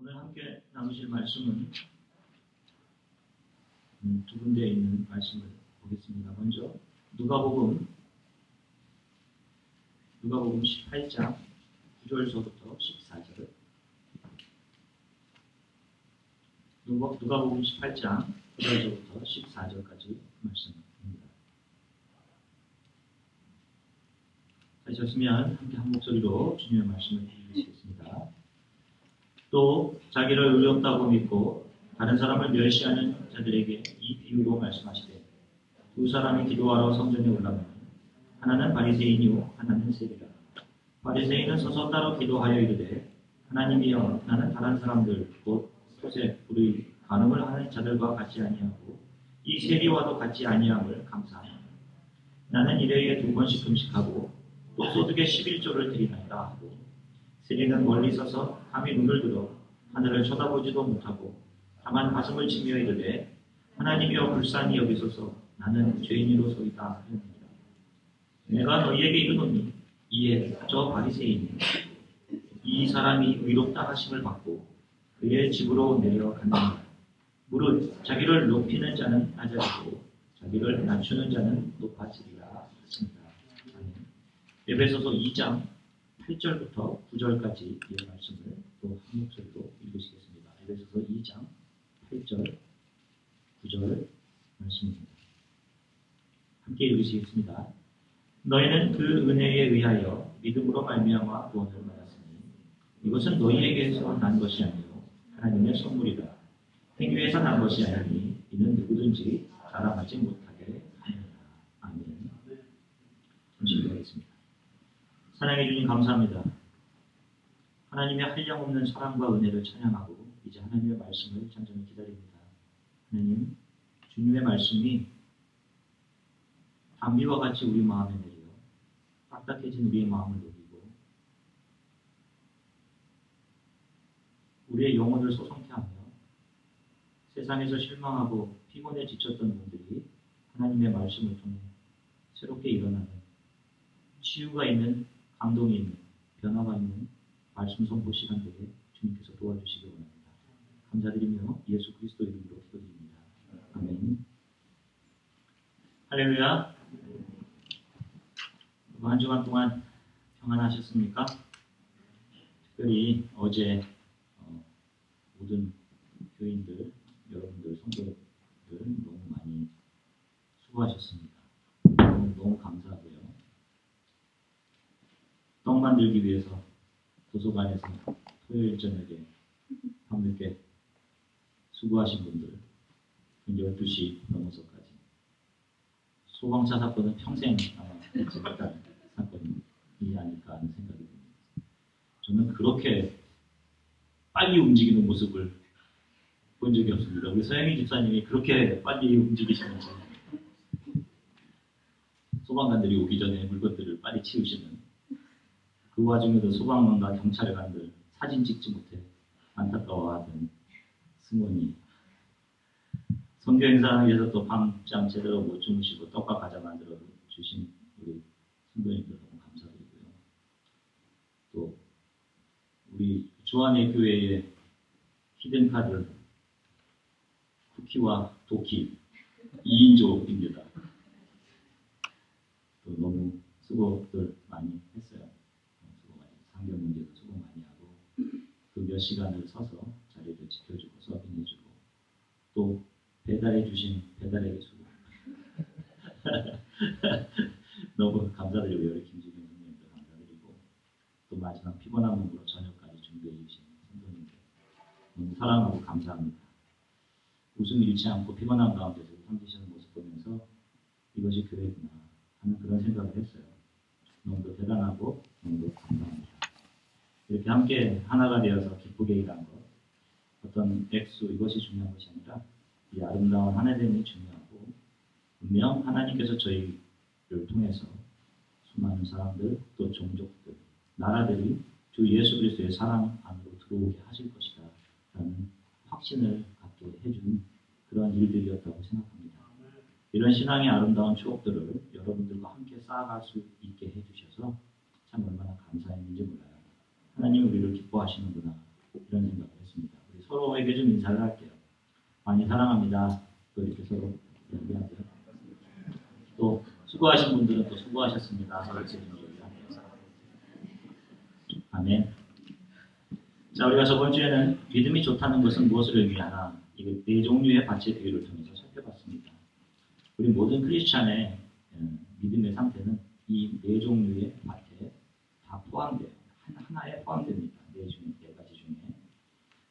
오늘 함께 나누실 말씀은 음, 두 군데에 있는 말씀을 보겠습니다. 먼저 누가복음 누가복음 18장 9절서부터 14절 누가, 누가복음 18장 9절서부터 14절까지 말씀입니다. 하셨으면 함께 한 목소리로 주님의 말씀을. 또 자기를 의롭다고 믿고 다른 사람을 멸시하는 자들에게 이 비유로 말씀하시되 두 사람이 기도하러 성전에 올라가면 하나는 바리새인이요 하나는 세리라. 바리새인은 서서 따로 기도하여 이르되 하나님이여 나는 다른 사람들 곧 소세 우리 간음을 하는 자들과 같이 아니하고 이 세리와도 같이 아니함을 감사하노 나는 일회에 두 번씩 금식하고 또 소득의 11조를 드리나이다 하고 세리는 멀리 서서 감히 눈을 들어 하늘을 쳐다보지도 못하고 다만 가슴을 치며 이르되 하나님이여 불쌍히 여기소서 나는 죄인으로소이다 하였느니라 내가 너희에게 이르노니 이에 저 바리새인이 이 사람이 의롭다 하심을 받고 그의 집으로 내려갔느니라 무릇 자기를 높이는 자는 낮아지고 자기를 낮추는 자는 높아지리라. 아멘. 에베소서 2장 8절부터 9절까지 이 말씀을 또 한 목소리로 읽으시겠습니다. 에베소서 2장 8절, 9절 말씀입니다. 함께 읽으시겠습니다. 너희는 그 은혜에 의하여 믿음으로 말미암아 구원을 받았으니 이것은 너희에게서 난 것이 아니요 하나님의 선물이다. 행위에서 난 것이 아니니 이는 누구든지 자랑하지 못하게 하느라. 아멘. 잠시 기도하겠습니다. 사랑해 주님 감사합니다. 하나님의 한량없는 사랑과 은혜를 찬양하고 이제 하나님의 말씀을 잠잠히 기다립니다. 하나님, 주님의 말씀이 담비와 같이 우리 마음에 내려 딱딱해진 우리의 마음을 녹이고 우리의 영혼을 소성케 하며 세상에서 실망하고 피곤에 지쳤던 분들이 하나님의 말씀을 통해 새롭게 일어나는 치유가 있는 감동이 있는 변화가 있는 말씀 선포 시간 되게 주님께서 도와주시기 원합니다. 감사드리며 예수 그리스도 이름으로 기도드립니다. 아멘. 할렐루야. 한 주간 동안 평안하셨습니까? 특별히 어제 어, 모든 교인들, 여러분들, 성도들 너무 많이 수고하셨습니다. 너무, 너무 감사하고요. 떡 만들기 위해서 도서관에서 토요일 저녁에 밤늦게 수고하신 분들 12시 넘어서까지 소방차 사건은 평생 아마 잊지 못할 사건이 아닐까 하는 생각이 듭니다. 저는 그렇게 빨리 움직이는 모습을 본 적이 없습니다. 우리 서영희 집사님이 그렇게 빨리 움직이시면서 소방관들이 오기 전에 물건들을 빨리 치우시는 그 와중에도 소방관과 경찰관들 사진 찍지 못해 안타까워하던 승원이 선교 행사에서 또 밤잠 제대로 못 주무시고 떡과 과자 만들어 주신 우리 선교님들 너무 감사드리고요. 또 우리 주한의 교회의 히든카드 쿠키와 도키 2인조입니다. 또 너무 수고들 많이 했어요. 상경 문제도 수고 많이 하고 그 몇 시간을 서서 자리를 지켜주고 서빙해주고 또 배달해 주신 배달에게 수고 너무 감사드리고 우리 김지경 선생님도 감사드리고 또 마지막 피곤한 몸으로 저녁까지 준비해 주신 선생님들 너무 사랑하고 감사합니다. 웃음 잃지 않고 피곤한 가운데서 섬기시는 모습 보면서 이것이 교회구나 하는 그런 생각을 했어요. 너무도 대단하고 너무도 감사합니다. 이렇게 함께 하나가 되어서 기쁘게 일한 것 어떤 액수 이것이 중요한 것이 아니라 이 아름다운 하나됨이 중요하고 분명 하나님께서 저희를 통해서 수많은 사람들 또 종족들 나라들이 주 예수 그리스도의 사랑 안으로 들어오게 하실 것이다 라는 확신을 갖게 해준 그런 일들이었다고 생각합니다. 이런 신앙의 아름다운 추억들을 여러분들과 함께 쌓아갈 수 있게 해주셔서 참 얼마나 감사했는지 몰라요. 하나님 우리를 기뻐하시는구나 이런 생각을 했습니다. 우리 서로에게 좀 인사를 할게요. 많이 사랑합니다. 또 이렇게 서로 얘기하고요. 또 수고하신 분들은 또 수고하셨습니다. 이렇게 좀 얘기할게요. 아멘. 자, 우리가 저번 주에는 믿음이 좋다는 것은 무엇을 의미하나 이네 종류의 밭의 비유를 통해서 살펴봤습니다. 우리 모든 크리스찬의 음, 믿음의 상태는 이 네 종류의 밭에 다 포함돼요. 하나- 하나에 포함됩니다. 네 중에 네 가지 중에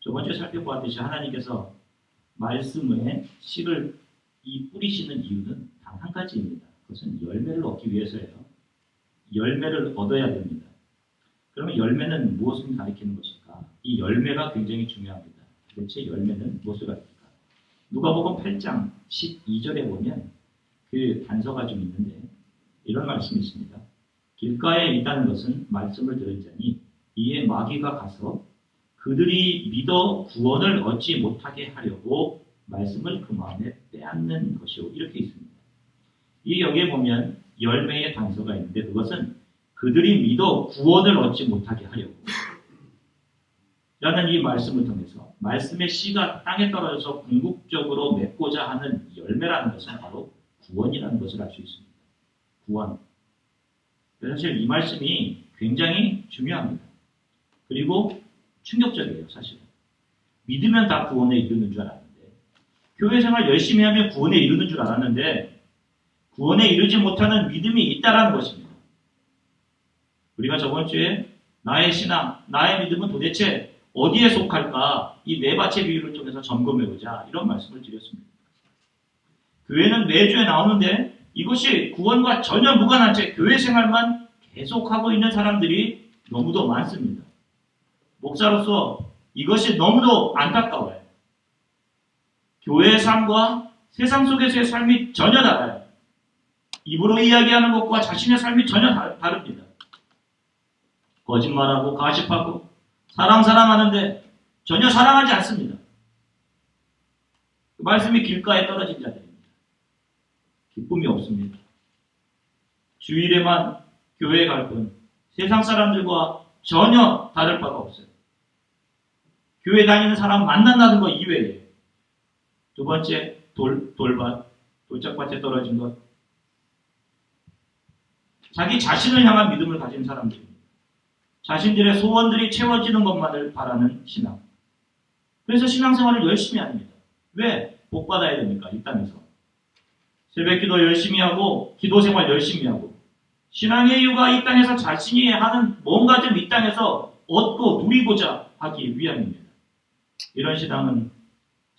저번 주에 살펴보았듯이 하나님께서 말씀에 씨를 이 뿌리시는 이유는 단 한 가지입니다. 그것은 열매를 얻기 위해서예요. 열매를 얻어야 됩니다. 그러면 열매는 무엇을 가리키는 것일까? 이 열매가 굉장히 중요합니다. 도대체 열매는 무엇을 가리킬까? 누가복음 8장 12절에 보면 그 단서가 좀 있는데 이런 말씀이 있습니다. 길가에 있다는 것은 말씀을 들은 자니 이에 마귀가 가서 그들이 믿어 구원을 얻지 못하게 하려고 말씀을 그 마음에 빼앗는 것이요 이렇게 있습니다. 이 여기에 보면 열매의 단서가 있는데 그것은 그들이 믿어 구원을 얻지 못하게 하려고 라는 이 말씀을 통해서 말씀의 씨가 땅에 떨어져서 궁극적으로 맺고자 하는 열매라는 것은 바로 구원이라는 것을 알 수 있습니다. 구원. 사실 이 말씀이 굉장히 중요합니다. 그리고 충격적이에요, 사실은. 믿으면 다 구원에 이르는 줄 알았는데, 교회 생활 열심히 하면 구원에 이르는 줄 알았는데, 구원에 이르지 못하는 믿음이 있다라는 것입니다. 우리가 저번 주에 나의 신앙, 나의 믿음은 도대체 어디에 속할까? 이네 밭의 비유를 통해서 점검해보자. 이런 말씀을 드렸습니다. 교회는 매주에 나오는데 이것이 구원과 전혀 무관한 채 교회 생활만 계속하고 있는 사람들이 너무도 많습니다. 목사로서 이것이 너무도 안타까워요. 교회의 삶과 세상 속에서의 삶이 전혀 달라요. 입으로 이야기하는 것과 자신의 삶이 전혀 다- 다릅니다. 거짓말하고 가십하고 사랑 사랑하는데 전혀 사랑하지 않습니다. 그 말씀이 길가에 떨어진 자들입니다. 기쁨이 없습니다. 주일에만 교회에 갈뿐 세상 사람들과 전혀 다를 바가 없어요. 교회 다니는 사람 만난다는 것 이외에 두 번째 돌, 돌밭, 돌짝밭에 떨어진 것 자기 자신을 향한 믿음을 가진 사람들입니다. 자신들의 소원들이 채워지는 것만을 바라는 신앙. 그래서 신앙생활을 열심히 합니다. 왜? 복 받아야 됩니까? 이 땅에서. 새벽 기도 열심히 하고, 기도 생활 열심히 하고, 신앙의 이유가 이 땅에서 자신이 하는 뭔가 좀 이 땅에서 얻고 누리고자 하기 위함입니다. 이런 신앙은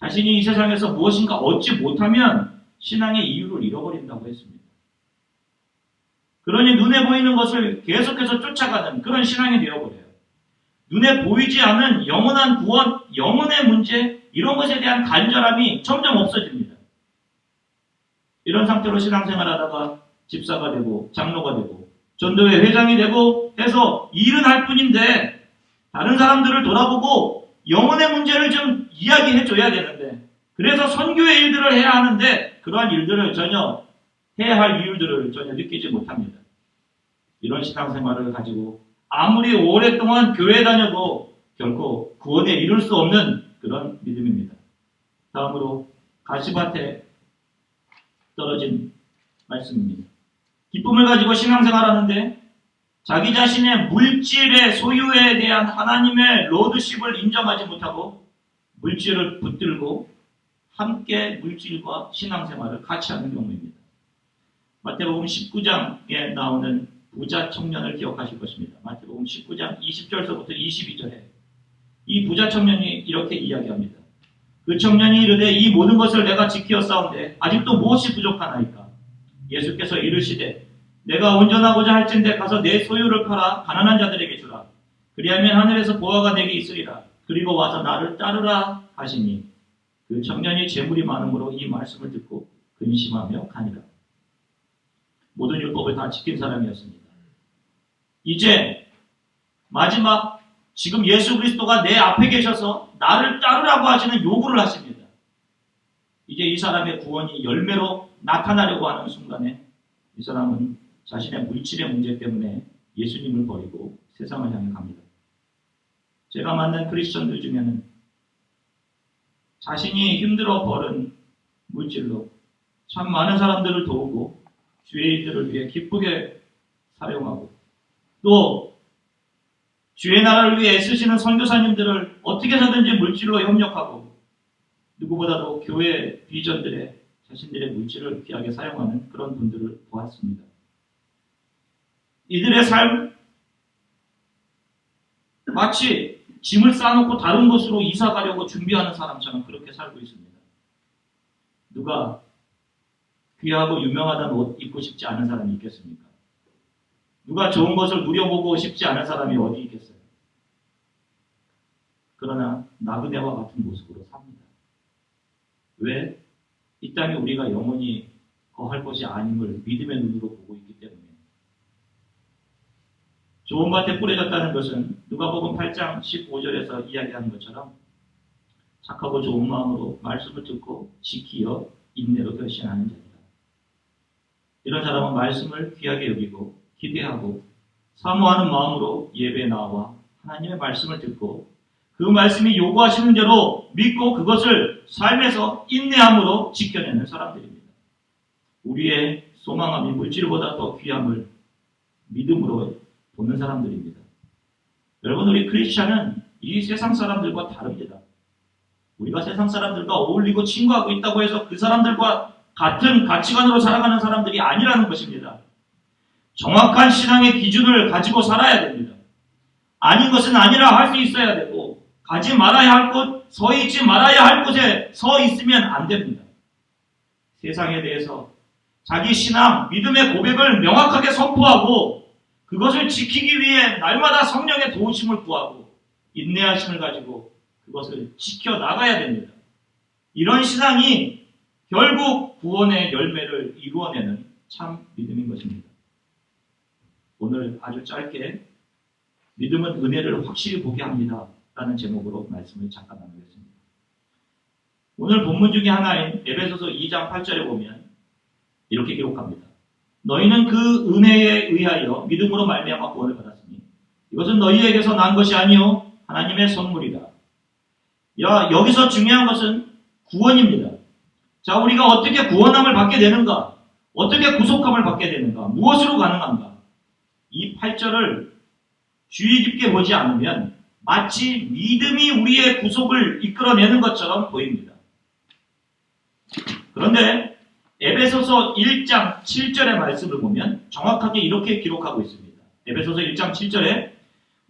자신이 이 세상에서 무엇인가 얻지 못하면 신앙의 이유를 잃어버린다고 했습니다. 그러니 눈에 보이는 것을 계속해서 쫓아가는 그런 신앙이 되어버려요. 눈에 보이지 않은 영원한 구원, 영혼의 문제, 이런 것에 대한 간절함이 점점 없어집니다. 이런 상태로 신앙생활 하다가 집사가 되고, 장로가 되고, 전도회 회장이 되고 해서 일은 할 뿐인데, 다른 사람들을 돌아보고 영혼의 문제를 좀 이야기해 줘야 되는데, 그래서 선교의 일들을 해야 하는데, 그러한 일들을 전혀 해야 할 이유들을 전혀 느끼지 못합니다. 이런 신앙생활을 가지고 아무리 오랫동안 교회 다녀도 결코 구원에 이룰 수 없는 그런 믿음입니다. 다음으로 가시밭에 떨어진 말씀입니다. 기쁨을 가지고 신앙생활하는데 자기 자신의 물질의 소유에 대한 하나님의 로드십을 인정하지 못하고 물질을 붙들고 함께 물질과 신앙생활을 같이 하는 경우입니다. 마태복음 19장에 나오는 부자 청년을 기억하실 것입니다. 마태복음 19장 20절서부터 22절에 이 부자 청년이 이렇게 이야기합니다. 그 청년이 이르되 이 모든 것을 내가 지키어 싸운데 아직도 무엇이 부족하나이까? 예수께서 이르시되 내가 온전하고자 할진대 가서 내 소유를 팔아 가난한 자들에게 주라. 그리하면 하늘에서 보화가 내게 있으리라. 그리고 와서 나를 따르라 하시니 그 청년이 재물이 많으므로 이 말씀을 듣고 근심하며 가니라. 모든 율법을 다 지킨 사람이었습니다. 이제 마지막 지금 예수 그리스도가 내 앞에 계셔서 나를 따르라고 하시는 요구를 하십니다. 이제 이 사람의 구원이 열매로 나타나려고 하는 순간에 이 사람은 자신의 물질의 문제 때문에 예수님을 버리고 세상을 향해 갑니다. 제가 만난 크리스천들 중에는 자신이 힘들어 벌은 물질로 참 많은 사람들을 도우고 주의 일들을 위해 기쁘게 사용하고 또 주의 나라를 위해 애쓰시는 선교사님들을 어떻게 해서든지 물질로 협력하고 누구보다도 교회 비전들의 자신들의 물질을 귀하게 사용하는 그런 분들을 보았습니다. 이들의 삶 마치 짐을 싸놓고 다른 곳으로 이사 가려고 준비하는 사람처럼 그렇게 살고 있습니다. 누가 귀하고 유명하다는 옷 입고 싶지 않은 사람이 있겠습니까? 누가 좋은 것을 누려보고 싶지 않은 사람이 어디 있겠어요? 그러나 나그네와 같은 모습으로 삽니다. 왜? 이 땅에 우리가 영원히 거할 것이 아님을 믿음의 눈으로 보고 있기 때문에 좋은 밭에 뿌려졌다는 것은 누가복음 8장 15절에서 이야기하는 것처럼 착하고 좋은 마음으로 말씀을 듣고 지키어 인내로 결신하는 자이다. 이런 사람은 말씀을 귀하게 여기고 기대하고 사모하는 마음으로 예배에 나와 하나님의 말씀을 듣고 그 말씀이 요구하시는 대로 믿고 그것을 삶에서 인내함으로 지켜내는 사람들입니다. 우리의 소망함이 물질보다 더 귀함을 믿음으로 보는 사람들입니다. 여러분, 우리 크리스찬은 이 세상 사람들과 다릅니다. 우리가 세상 사람들과 어울리고 친구하고 있다고 해서 그 사람들과 같은 가치관으로 살아가는 사람들이 아니라는 것입니다. 정확한 신앙의 기준을 가지고 살아야 됩니다. 아닌 것은 아니라 할 수 있어야 되고, 가지 말아야 할 곳, 서 있지 말아야 할 곳에 서 있으면 안 됩니다. 세상에 대해서 자기 신앙, 믿음의 고백을 명확하게 선포하고, 그것을 지키기 위해 날마다 성령의 도우심을 구하고, 인내하심을 가지고 그것을 지켜 나가야 됩니다. 이런 신앙이 결국 구원의 열매를 이루어내는 참 믿음인 것입니다. 오늘 아주 짧게 믿음은 은혜를 확실히 보게 합니다. 라는 제목으로 말씀을 잠깐 나누겠습니다. 오늘 본문 중에 하나인 에베소서 2장 8절에 보면 이렇게 기록합니다. 너희는 그 은혜에 의하여 믿음으로 말미암아 구원을 받았으니 이것은 너희에게서 난 것이 아니요 하나님의 선물이다. 야, 여기서 중요한 것은 구원입니다. 자, 우리가 어떻게 구원함을 받게 되는가? 어떻게 구속함을 받게 되는가? 무엇으로 가능한가? 이 8절을 주의 깊게 보지 않으면 마치 믿음이 우리의 구속을 이끌어내는 것처럼 보입니다. 그런데 에베소서 1장 7절의 말씀을 보면 정확하게 이렇게 기록하고 있습니다. 에베소서 1장 7절에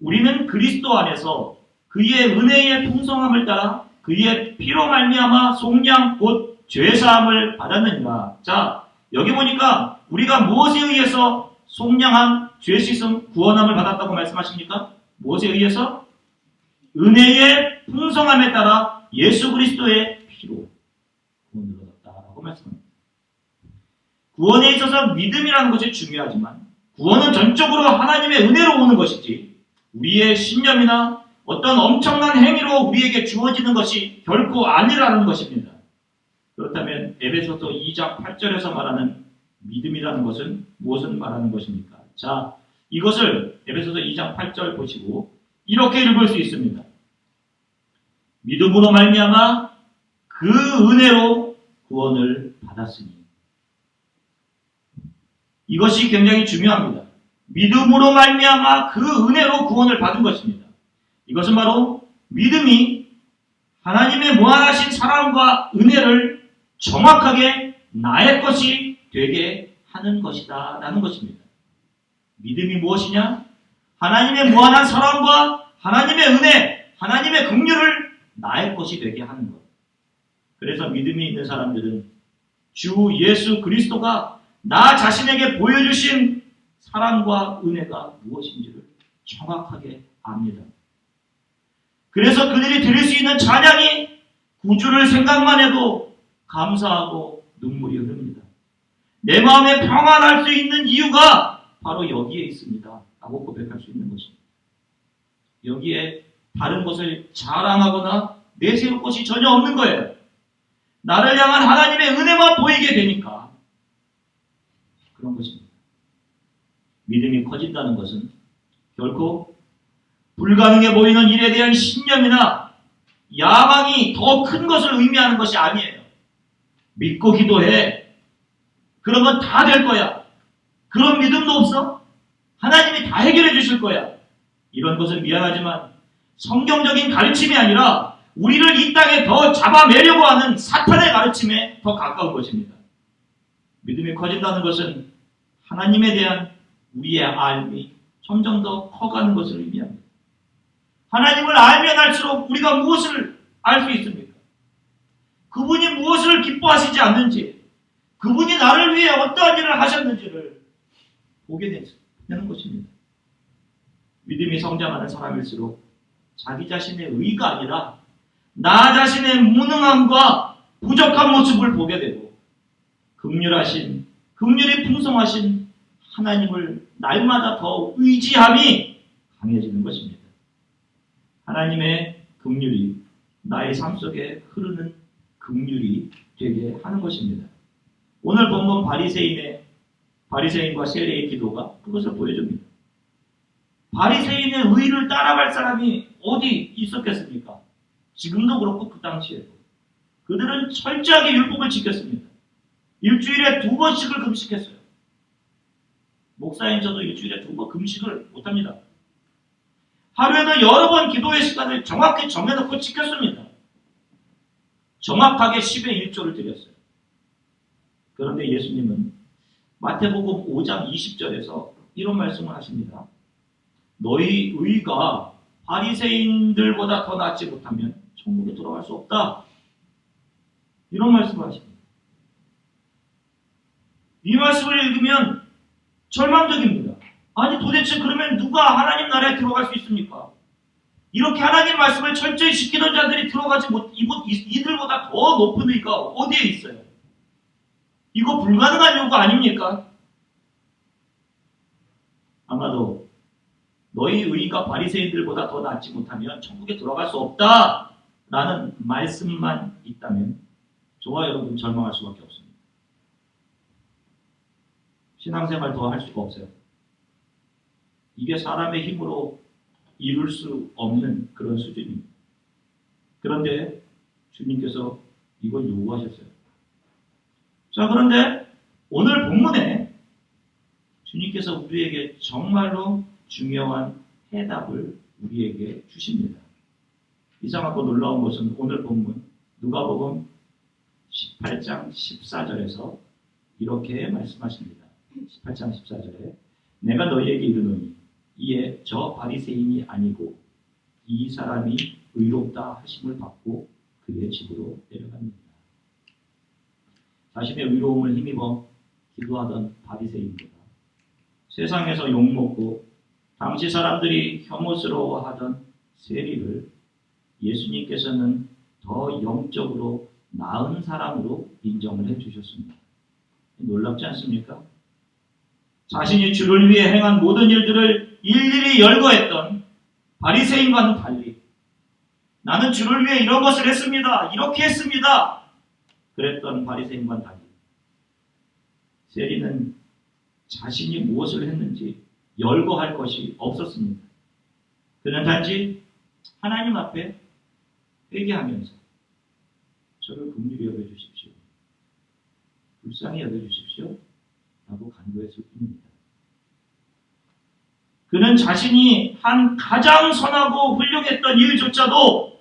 우리는 그리스도 안에서 그의 은혜의 풍성함을 따라 그의 피로 말미암아 속량 곧 죄사함을 받았느니라. 자, 여기 보니까 우리가 무엇에 의해서 속량함, 죄 씻음, 구원함을 받았다고 말씀하십니까? 무엇에 의해서? 은혜의 풍성함에 따라 예수 그리스도의 피로 구원을 얻었다라고 말씀합니다. 구원에 있어서 믿음이라는 것이 중요하지만 구원은 전적으로 하나님의 은혜로 오는 것이지 우리의 신념이나 어떤 엄청난 행위로 우리에게 주어지는 것이 결코 아니라는 것입니다. 그렇다면 에베소서 2장 8절에서 말하는 믿음이라는 것은 무엇을 말하는 것입니까? 자, 이것을 에베소서 2장 8절 보시고 이렇게 읽을 수 있습니다. 믿음으로 말미암아 그 은혜로 구원을 받았으니 이것이 굉장히 중요합니다. 믿음으로 말미암아 그 은혜로 구원을 받은 것입니다. 이것은 바로 믿음이 하나님의 무한하신 사랑과 은혜를 정확하게 나의 것이 되게 하는 것이다 라는 것입니다. 믿음이 무엇이냐? 하나님의 무한한 사랑과 하나님의 은혜, 하나님의 긍휼을 나의 것이 되게 하는 것. 그래서 믿음이 있는 사람들은 주 예수 그리스도가 나 자신에게 보여주신 사랑과 은혜가 무엇인지를 정확하게 압니다. 그래서 그들이 드릴 수 있는 찬양이 구주를 생각만 해도 감사하고 눈물이 흐릅니다. 내 마음에 평안할 수 있는 이유가 바로 여기에 있습니다. 라고 고백할 수 있는 것입니다. 여기에 다른 것을 자랑하거나 내세울 것이 전혀 없는 거예요. 나를 향한 하나님의 은혜만 보이게 되니까 그런 것입니다. 믿음이 커진다는 것은 결코 불가능해 보이는 일에 대한 신념이나 야망이 더 큰 것을 의미하는 것이 아니에요. 믿고 기도해. 그러면 다 될 거야. 그런 믿음도 없어? 하나님이 다 해결해 주실 거야. 이런 것은 미안하지만 성경적인 가르침이 아니라 우리를 이 땅에 더 잡아내려고 하는 사탄의 가르침에 더 가까운 것입니다. 믿음이 커진다는 것은 하나님에 대한 우리의 알미 점점 더 커가는 것을 의미합니다. 하나님을 알면 알수록 우리가 무엇을 알 수 있습니까? 그분이 무엇을 기뻐하시지 않는지, 그분이 나를 위해 어떠한 일을 하셨는지를 보게 되는 것입니다. 믿음이 성장하는 사람일수록 자기 자신의 의가 아니라 나 자신의 무능함과 부족한 모습을 보게 되고 극률하신, 극률이 풍성하신 하나님을 날마다 더 의지함이 강해지는 것입니다. 하나님의 극률이 나의 삶 속에 흐르는 극률이 되게 하는 것입니다. 오늘 본문 바리새인의 바리새인과 세례의 기도가 그것을 보여줍니다. 바리새인의 의를 따라갈 사람이 어디 있었겠습니까? 지금도 그렇고 그 당시에도 그들은 철저하게 율법을 지켰습니다. 일주일에 두 번씩을 금식했어요. 목사인 저도 일주일에 두 번 금식을 못합니다. 하루에도 여러 번 기도의 시간을 정확히 정해놓고 지켰습니다. 정확하게 10의 1조를 드렸어요. 그런데 예수님은 마태복음 5장 20절에서 이런 말씀을 하십니다. 너희 의가 바리새인들보다 더 낫지 못하면 천국에 들어갈 수 없다. 이런 말씀을 하십니다. 이 말씀을 읽으면 절망적입니다. 아니 도대체 그러면 누가 하나님 나라에 들어갈 수 있습니까? 이렇게 하나님 말씀을 철저히 지키던 자들이 들어가지 못, 이들보다 더 높은 의가 어디에 있어요? 이거 불가능한 요구 아닙니까? 아마도 너희 의가 바리새인들보다 더 낫지 못하면 천국에 들어갈 수 없다 라는 말씀만 있다면 저와 여러분 절망할 수밖에 없습니다. 신앙생활 더 할 수가 없어요. 이게 사람의 힘으로 이룰 수 없는 그런 수준입니다. 그런데 주님께서 이걸 요구하셨어요. 자, 그런데 오늘 본문에 주님께서 우리에게 정말로 중요한 해답을 우리에게 주십니다. 이상하고 놀라운 것은 오늘 본문 누가복음 18장 14절에서 이렇게 말씀하십니다. 18장 14절에 내가 너희에게 이르노니 이에 저 바리새인이 아니고 이 사람이 의롭다 하심을 받고 그의 집으로 내려갑니다. 자신의 의로움을 힘입어 기도하던 바리새인보다 세상에서 욕먹고 당시 사람들이 혐오스러워하던 세리를 예수님께서는 더 영적으로 나은 사람으로 인정을 해 주셨습니다. 놀랍지 않습니까? 자신이 주를 위해 행한 모든 일들을 일일이 열거했던 바리새인과는 달리 나는 주를 위해 이런 것을 했습니다. 이렇게 했습니다. 그랬던 바리새인과는 달리 세리는 자신이 무엇을 했는지 열거할 것이 없었습니다. 그는 단지 하나님 앞에 회개하면서 저를 긍휼히 여겨주십시오. 불쌍히 여겨주십시오. 라고 간구했을 뿐입니다. 그는 자신이 한 가장 선하고 훌륭했던 일조차도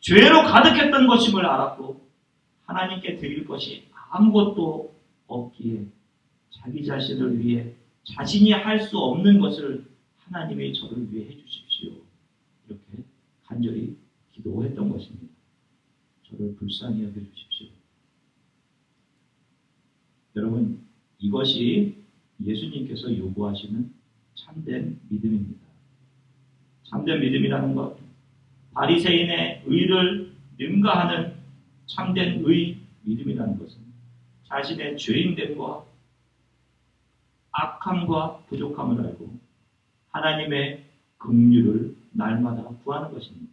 죄로 가득했던 것임을 알았고 하나님께 드릴 것이 아무것도 없기에 자기 자신을 위해 자신이 할 수 없는 것을 하나님이 저를 위해 해주십시오. 이렇게 간절히 기도했던 것입니다. 저를 불쌍히 여겨주십시오. 여러분, 이것이 예수님께서 요구하시는 참된 믿음입니다. 참된 믿음이라는 것, 바리새인의 의를 능가하는 참된 의 믿음이라는 것은 자신의 죄인됨과 악함과 부족함을 알고 하나님의 긍휼을 날마다 구하는 것입니다.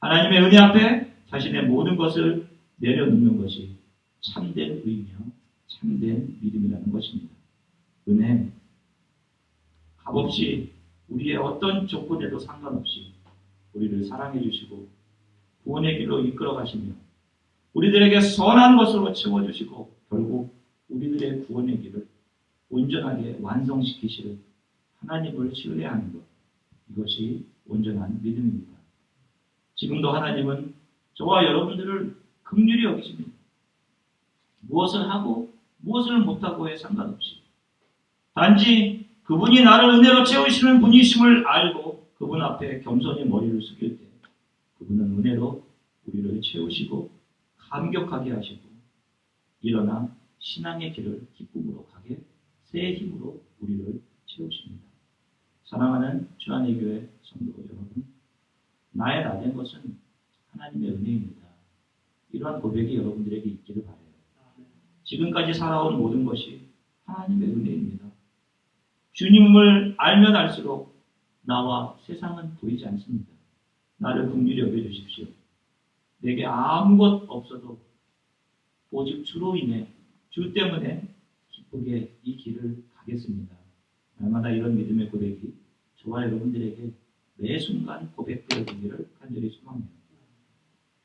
하나님의 은혜 앞에 자신의 모든 것을 내려놓는 것이 참된 의며 참된 믿음이라는 것입니다. 은혜, 값없이 우리의 어떤 조건에도 상관없이 우리를 사랑해 주시고 구원의 길로 이끌어 가시며 우리들에게 선한 것으로 채워 주시고 결국 우리들의 구원의 길을 온전하게 완성시키시는 하나님을 신뢰하는 것 이것이 온전한 믿음입니다. 지금도 하나님은 저와 여러분들을 긍휼히 여기십니다. 무엇을 하고 무엇을 못하고에 상관없이 단지 그분이 나를 은혜로 채우시는 분이심을 알고 그분 앞에 겸손히 머리를 숙일 때 그분은 은혜로 우리를 채우시고 감격하게 하시고 일어나 신앙의 길을 기쁨으로 가게 새 힘으로 우리를 채우십니다. 사랑하는 주안의 교회 성도 여러분, 나의 나된 것은 하나님의 은혜입니다. 이러한 고백이 여러분들에게 있기를 바래요. 지금까지 살아온 모든 것이 하나님의 은혜입니다. 주님을 알면 알수록 나와 세상은 보이지 않습니다. 나를 긍휼히 여겨주십시오. 내게 아무것 없어도 오직 주로 인해 주 때문에 기쁘게 이 길을 가겠습니다. 날마다 이런 믿음의 고백이 저와 여러분들에게 매 순간 고백되어지기를 간절히 소망합니다.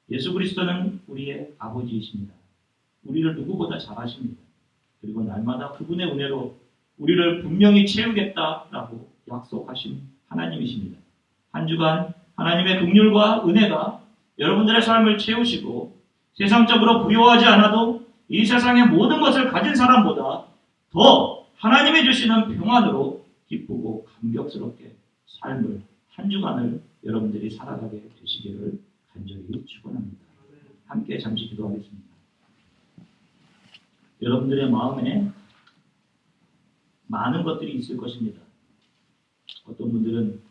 예수 그리스도는 우리의 아버지이십니다. 우리를 누구보다 잘 아십니다. 그리고 날마다 그분의 은혜로 우리를 분명히 채우겠다라고 약속하신 하나님이십니다. 한 주간 하나님의 긍휼과 은혜가 여러분들의 삶을 채우시고 세상적으로 부여하지 않아도 이 세상의 모든 것을 가진 사람보다 더 하나님이 주시는 평안으로 기쁘고 감격스럽게 삶을 한 주간을 여러분들이 살아가게 되시기를 간절히 축원합니다. 함께 잠시 기도하겠습니다. 여러분들의 마음에 많은 것들이 있을 것입니다. 어떤 분들은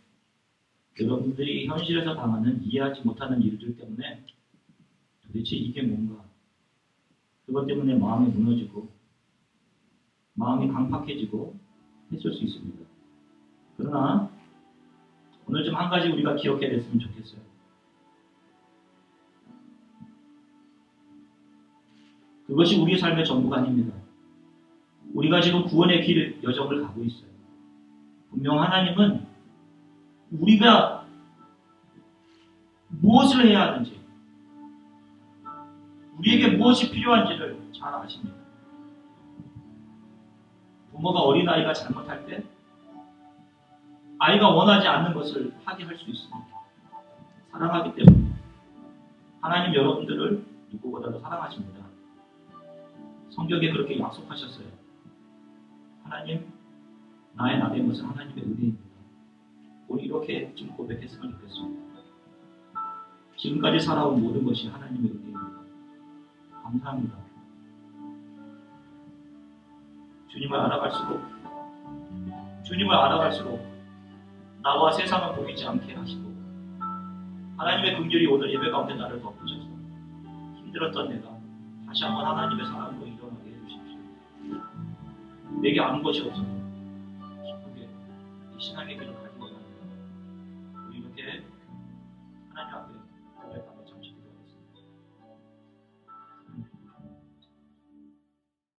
여러분들이 현실에서 당하는 이해하지 못하는 일들 때문에 도대체 이게 뭔가 그것 때문에 마음이 무너지고 마음이 강팍해지고 했을 수 있습니다. 그러나 오늘 좀 한 가지 우리가 기억해야 됐으면 좋겠어요. 그것이 우리의 삶의 전부가 아닙니다. 우리가 지금 구원의 길 여정을 가고 있어요. 분명 하나님은 우리가 무엇을 해야 하는지, 우리에게 무엇이 필요한지를 잘 아십니다. 부모가 어린아이가 잘못할 때 아이가 원하지 않는 것을 하게 할 수 있습니다. 사랑하기 때문에 하나님 여러분들을 누구보다도 사랑하십니다. 성경에 그렇게 약속하셨어요. 하나님, 나의 나된 것은 하나님의 은혜입니다. 우리 이렇게 좀 고백했으면 좋겠습니다. 지금까지 살아온 모든 것이 하나님의 은혜입니다. 감사합니다. 주님을 알아갈수록, 주님을 알아갈수록 나와 세상을 보이지 않게 하시고, 하나님의 긍휼이 오늘 예배 가운데 나를 덮으셔서 힘들었던 내가 다시 한번 하나님의 사랑으로 일어나게 해주십시오. 내게 아무 것이 없어도 기쁘게 이 신앙의 길을 갈 I know.